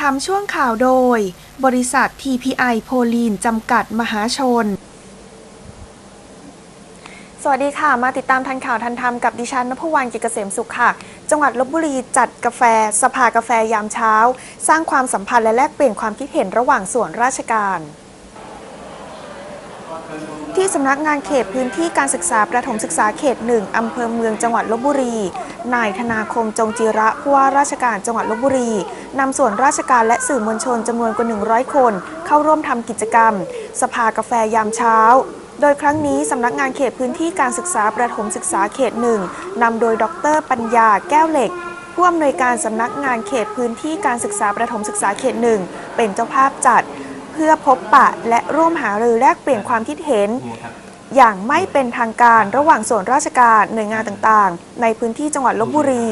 ทำช่วงข่าวโดย บริษัท TPI โพลีน จำกัดมหาชน สวัสดีค่ะ มาติดตามทันข่าวทันธรรมกับดิฉันนภวรรณกิจเกษมสุขค่ะ จังหวัดลบบุรีจัดกาแฟ สภากาแฟยามเช้า สร้างความสัมพันธ์และแลกเปลี่ยนความคิดเห็นระหว่างส่วนราชการ ที่สำนักงานเขตพื้นที่การศึกษาประถมศึกษาเขตหนึ่งอำเภอเมืองจังหวัดลบบุรี นายธนาคมจงจิระผู้ว่าราชการจังหวัดลบบุรีนำส่วนราชการและสื่อมวลชนจำนวนกว่า 100 คน เข้าร่วมทำกิจกรรม สภากาแฟยามเช้า โดยครั้งนี้สำนักงานเขตพื้นที่การศึกษาประถมศึกษาเขตหนึ่งนำโดยดร ปัญญาแก้วเหล็กผู้อำนวยการสำนักงานเขตพื้นที่การศึกษาประถมศึกษาเขตหนึ่งเป็นเจ้าภาพจัด พื่อพบปะและร่วมหารือแลกเปลี่ยนความคิดเห็น อย่างไม่เป็นทางการระหว่างส่วนราชการหน่วยงานต่างๆ ในพื้นที่จังหวัดลบบุรี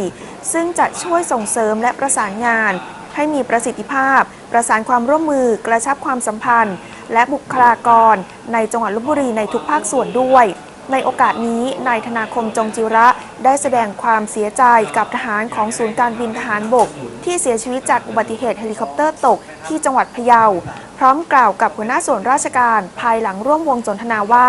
ซึ่งจะช่วยส่งเสริมและประสานงาน ให้มีประสิทธิภาพ ประสานความร่วมมือกระชับความสัมพันธ์ และบุคลากร ในจังหวัดลบบุรีในทุกภาคส่วนด้วยในโอกาสนี้ นายธนาคมจงจิระได้แสดงความเสียใจกับทหารของศูนย์การบินทหารบก ที่เสียชีวิตจากอุบัติเหตุเฮลิคอปเตอร์ตกที่จังหวัดพะเยา พร้อมกล่าวกับหัวหน้าส่วนราชการภายหลังร่วมวงสนทนาว่า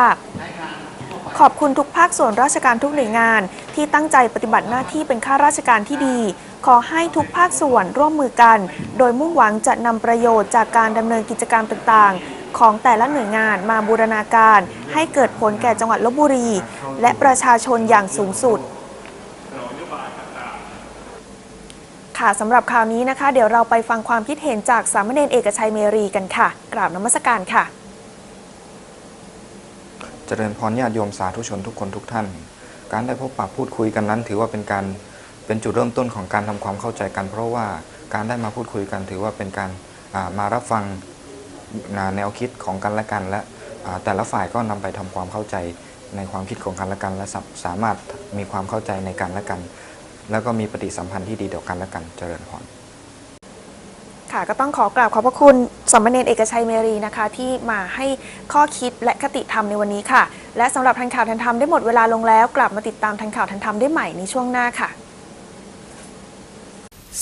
ขอบคุณทุกภาคส่วนราชการทุกหน่วยงาน ที่ตั้งใจปฏิบัติหน้าที่เป็นข้าราชการที่ดี ขอให้ทุกภาคส่วนร่วมมือกัน โดยมุ่งหวังจะนำประโยชน์จากการดำเนินกิจกรรมต่างๆ ของแต่ละหน่วยงานมาบูรณาการ ให้เกิดผลแก่จังหวัดลบบุรี และประชาชนอย่างสูงสุด ค่ะสำหรับข่าวนี้นะคะ เดี๋ยวเราไปฟังความคิดเห็นจากสามเณรเอกชัยเมรีกันค่ะ กราบนมัสการค่ะ เจริญพรญาติโยมสาธุชนทุกคนทุกท่าน การได้พบปะพูดคุยกันนั้น ถือว่าเป็นการเป็นจุดเริ่มต้นของการทำความเข้าใจกัน เพราะว่าการได้มาพูดคุยกัน ถือว่าเป็นการมารับฟังแนวคิดของกันและกัน และแต่ละฝ่ายก็นำไปทำความเข้าใจในความคิดของกันและกัน และสาสามารถมีความเข้าใจในกันและกัน แล้วก็มีปฏิสัมพันธ์ที่ดีต่อกันและกันเจริญพรค่ะก็ต้องขอกราบขอบพระคุณสามเณรเอกชัยเมรีนะคะ ที่มาให้ข้อคิดและคติธรรมในวันนี้ค่ะ และสำหรับทันข่าวทันธรรมได้หมดเวลาลงแล้ว กลับมาติดตามทันข่าวทันธรรมได้ใหม่ในช่วงหน้าค่ะ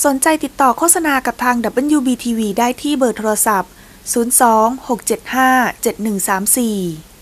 สนใจติดต่อโฆษณากับทาง WBTV ได้ที่เบอร์โทรศัพท์ 02 675 7134